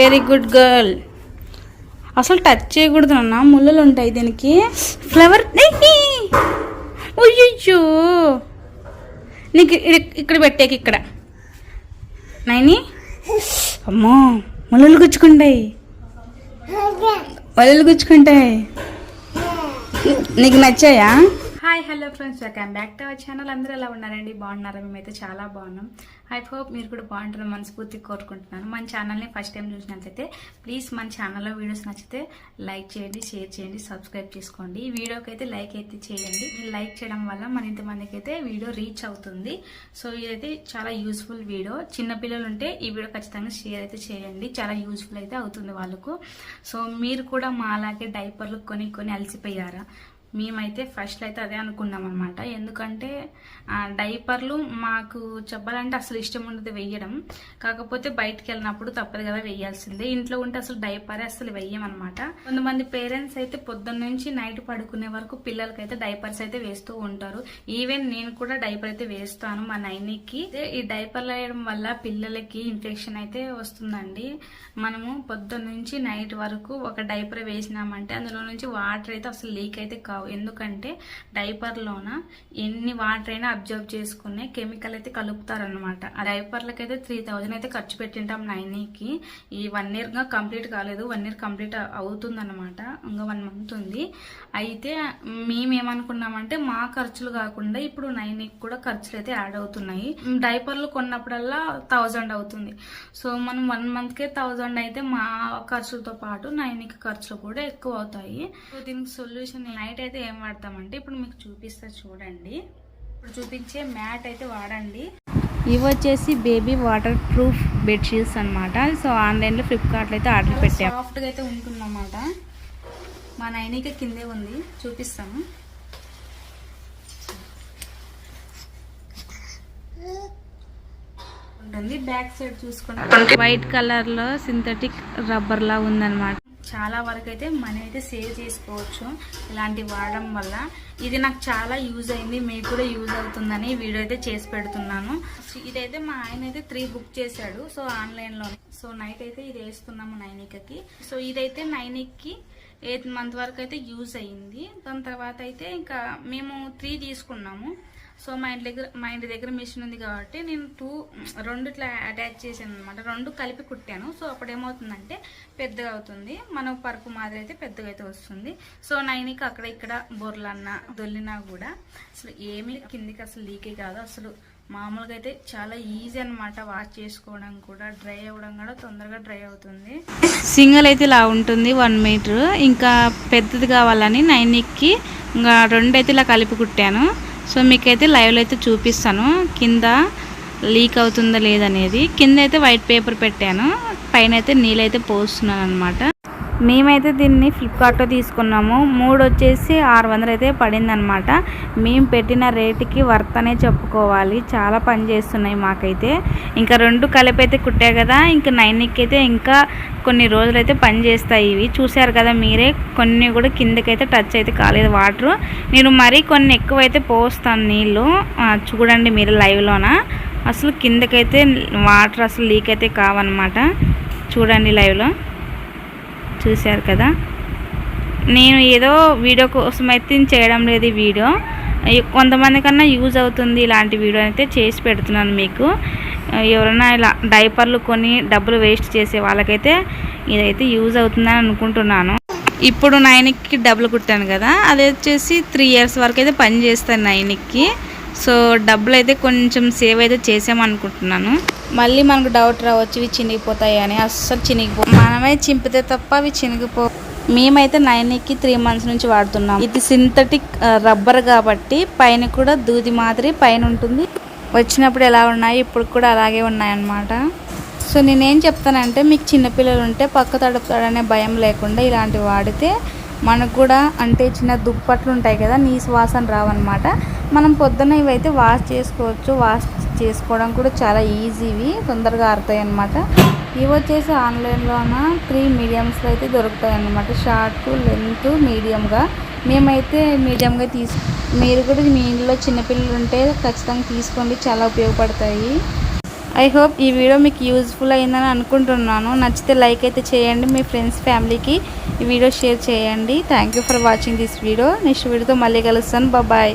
Very good girl అసలు touch చేయకూడదు అన్న ముళ్ళలు ఉంటాయి దీనికి. ఫ్లవర్ అయ్యో నీకు ఇక్కడ పెట్టేకి ఇక్కడ. నైని? అమ్మో ముళ్ళలు గుచ్చుకుంటాయి. ముళ్ళలు గుచ్చుకుంటాయి. నీకు నచ్చాయా? Hello friends welcome back to our channel. అందరూ ఎలా ఉన్నారండి? బాగున్నారా? మేమైతే చాలా బాగున్నాం. ఐ హోప్ మీరు కూడా బాగుంటారని మనస్ఫూర్తి కోరుకుంటున్నాను. మన ఛానల్ని ఫస్ట్ టైం చూసినట్లయితే ప్లీజ్ మన ఛానల్లో వీడియోస్ నచ్చితే లైక్ చేయండి షేర్ చేయండి సబ్స్క్రైబ్ చేసుకోండి. ఈ వీడియోకి అయితే లైక్ అయితే చేయండి. లైక్ చేయడం వల్ల మన ఇంతమందికి అయితే వీడియో రీచ్ అవుతుంది. సో ఇదైతే చాలా యూస్ఫుల్ వీడియో. చిన్నపిల్లలు ఉంటే ఈ వీడియో ఖచ్చితంగా షేర్ అయితే చేయండి. చాలా యూస్ఫుల్ అయితే అవుతుంది వాళ్ళకు. సో మీరు కూడా మా అలాగే డైపర్లు కొని కొని అలసిపోయారా? మేమైతే ఫస్ట్ అయితే అదే అనుకున్నాం అనమాట ఎందుకంటే డైపర్లు మాకు చెప్పాలంటే అసలు ఇష్టం ఉండదు వెయ్యడం కాకపోతే బయటికి వెళ్ళినప్పుడు తప్పదు కదా వెయ్యాల్సిందే ఇంట్లో ఉంటే అసలు డైపరే అసలు వెయ్యమనమాట కొంతమంది పేరెంట్స్ అయితే పొద్దున్న నుంచి నైట్ పడుకునే వరకు పిల్లలకైతే డైపర్స్ అయితే వేస్తూ ఉంటారు. ఈవెన్ నేను కూడా డైపర్ అయితే వేస్తాను మా నైనికి ఈ డైపర్లు వేయడం వల్ల పిల్లలకి ఇన్ఫెక్షన్ అయితే వస్తుందండి. మనము పొద్దున్న నుంచి నైట్ వరకు ఒక డైపర్ వేసినామంటే అందులో నుంచి వాటర్ అయితే అసలు లీక్ అయితే కావు. ఎందుకంటే డైపర్లోన ఎన్ని వాటర్ అయినా అబ్జర్వ్ చేసుకునే కెమికల్ అయితే కలుపుతారనమాట ఆ డైపర్లకి అయితే త్రీ థౌజండ్ అయితే ఖర్చు పెట్టింటాం నైనీకి. ఈ వన్ ఇయర్గా కంప్లీట్ కాలేదు. వన్ ఇయర్ కంప్లీట్ అవుతుంది అనమాట ఇంకా వన్ మంత్ ఉంది. అయితే మేమేమనుకున్నామంటే మా ఖర్చులు కాకుండా ఇప్పుడు నైనీకి కూడా ఖర్చులు అయితే యాడ్ అవుతున్నాయి. డైపర్లు కొన్నప్పుడల్లా థౌజండ్ అవుతుంది. సో మనం వన్ మంత్కే థౌజండ్ అయితే మా ఖర్చులతో పాటు నైన్కి ఖర్చులు కూడా ఎక్కువ అవుతాయి. దీనికి సొల్యూషన్ నైట్ అయితే ఏం వాడతామంటే ఇప్పుడు మీకు చూపిస్తా చూడండి. ఇప్పుడు చూపించే మ్యాట్ అయితే వాడండి. ఇవి వచ్చేసి బేబీ వాటర్ ప్రూఫ్ బెడ్షీట్స్ అనమాట సో ఆన్లైన్లో ఫ్లిప్కార్ట్లో అయితే ఆర్డర్ పెట్టాము సాఫ్ట్గా అయితే ఉంటుందన్నమాట. మా నైనిక కిందే ఉంది. చూపిస్తాము ఉంటుంది. బ్యాక్ సైడ్ చూసుకుంటే వైట్ కలర్లో సింథటిక్ రబ్బర్ లా ఉందన్నమాట. చాలా వరకు అయితే మనీ అయితే సేవ్ చేసుకోవచ్చు. ఇలాంటివి వాడడం వల్ల ఇది నాకు చాలా యూజ్ అయింది. మీకు కూడా యూజ్ అవుతుందని వీడియో అయితే చేసి పెడుతున్నాను. ఇదైతే మా ఆయన అయితే త్రీ బుక్ చేశాడు. సో ఆన్లైన్లో సో నైట్ అయితే ఇది వేస్తున్నాము నైనికకి. సో ఇదైతే నైనిక్కి ఎయిత్ మంత్ వరకు అయితే యూజ్ అయ్యింది దాని తర్వాత అయితే ఇంకా మేము త్రీ తీసుకున్నాము. సో మా ఇంటి దగ్గర మా ఇంటి దగ్గర మిషన్ ఉంది కాబట్టి నేను టూ రెండు ఇట్లా అటాచ్ చేశాను అనమాట రెండు కలిపి కుట్టాను. సో అప్పుడు ఏమవుతుందంటే పెద్దగా అవుతుంది. మన పరుపు మాదిరి అయితే పెద్దగా అయితే వస్తుంది. సో నైన్కి అక్కడ ఇక్కడ బొర్లన్నా దొల్లినా కూడా అసలు ఏమీ కిందికి అసలు లీకే కాదు. అసలు మామూలుగా అయితే చాలా ఈజీ అనమాట వాష్ చేసుకోవడం కూడా. డ్రై అవ్వడం కూడా తొందరగా డ్రై అవుతుంది. సింగిల్ అయితే ఇలా ఉంటుంది వన్ మీటర్. ఇంకా పెద్దది కావాలని నైన్కి ఇంకా రెండు అయితే ఇలా కలిపి కుట్టాను. సో మీకైతే లైవ్లో అయితే చూపిస్తాను. కింద లీక్ అవుతుందా లేదనేది కింద అయితే వైట్ పేపర్ పెట్టాను. పైన అయితే నీళ్ళైతే పోస్తున్నాను అనమాట మేమైతే దీన్ని ఫ్లిప్కార్ట్లో తీసుకున్నాము. మూడు వచ్చేసి ఆరు వందలు అయితే పడిందనమాట. మేము పెట్టిన రేటుకి వర్త్ అనే చెప్పుకోవాలి. చాలా పని చేస్తున్నాయి మాకైతే. ఇంకా రెండు కలిపి అయితే కుట్టే కదా. ఇంకా నైన్కి అయితే ఇంకా కొన్ని రోజులు అయితే పని చేస్తాయి ఇవి. చూశారు కదా మీరే? కొన్ని కూడా కిందకైతే టచ్ అయితే కాలేదు వాటర్ నేను మరీ కొన్ని ఎక్కువ అయితే పోస్తాను నీళ్ళు. చూడండి మీరు లైవ్లోన అసలు కిందకైతే వాటర్ అసలు లీక్ అయితే కావన్నమాట చూడండి లైవ్లో చూశారు కదా. నేను ఏదో వీడియో కోసం అయితే చేయడం లేదు ఈ వీడియో. కొంతమంది కన్నా యూజ్ అవుతుంది ఇలాంటి వీడియో అయితే చేసి పెడుతున్నాను మీకు. ఎవరైనా ఇలా డైపర్లు కొని డబ్బులు వేస్ట్ చేసే వాళ్ళకైతే ఇదైతే యూజ్ అవుతుందని అనుకుంటున్నాను. ఇప్పుడు నైనిక్కి డబ్బులు కుట్టాను కదా. అది వచ్చేసి త్రీ ఇయర్స్ వరకు అయితే పని చేస్తాను నైన్కి. సో డబ్బులు అయితే కొంచెం సేవ్ అయితే చేసామనుకుంటున్నాను. మళ్ళీ మనకు డౌట్ రావచ్చు ఇవి చినిగిపోతాయి అని. అస్సలు చినిగిపో మనమే చింపితే తప్ప అవి చినిగిపో మేమైతే నైన్కి త్రీ మంత్స్ నుంచి వాడుతున్నాం. ఇది సింథటిక్ రబ్బర్ కాబట్టి పైన కూడా దూది మాదిరి పైన ఉంటుంది. వచ్చినప్పుడు ఎలా ఉన్నాయి ఇప్పుడు కూడా అలాగే ఉన్నాయన్నమాట. సో నేనేం చెప్తానంటే మీకు చిన్నపిల్లలు ఉంటే పక్క తడుపుతాడనే భయం లేకుండా ఇలాంటివి వాడితే మనకు కూడా అంటే చిన్న దుప్పట్లు ఉంటాయి కదా నీసు వాసన రావన్నమాట. మనం పొద్దున్న ఇవైతే వాష్ చేసుకోవచ్చు వాష్ చేసుకోవడం కూడా చాలా ఈజీవి తొందరగా ఆరుతాయి అన్నమాట ఇవి వచ్చేసి ఆన్లైన్లోన త్రీ మీడియంస్లో అయితే దొరుకుతాయి అన్నమాట షార్ట్ లెంత్ మీడియంగా. మేమైతే మీడియంగా తీసు మీరు కూడా మీ ఇంట్లో చిన్నపిల్లలు ఉంటే ఖచ్చితంగా తీసుకోండి చాలా ఉపయోగపడతాయి. ఐ హోప్ ఈ వీడియో మీకు యూజ్ఫుల్ అయిందని అనుకుంటున్నాను. నచ్చితే లైక్ అయితే చేయండి మీ ఫ్రెండ్స్ ఫ్యామిలీకి ఈ వీడియో షేర్ చేయండి. Thank you for watching this video. Next వీడియోతో మళ్ళీ కలుస్తాను. బాయ్.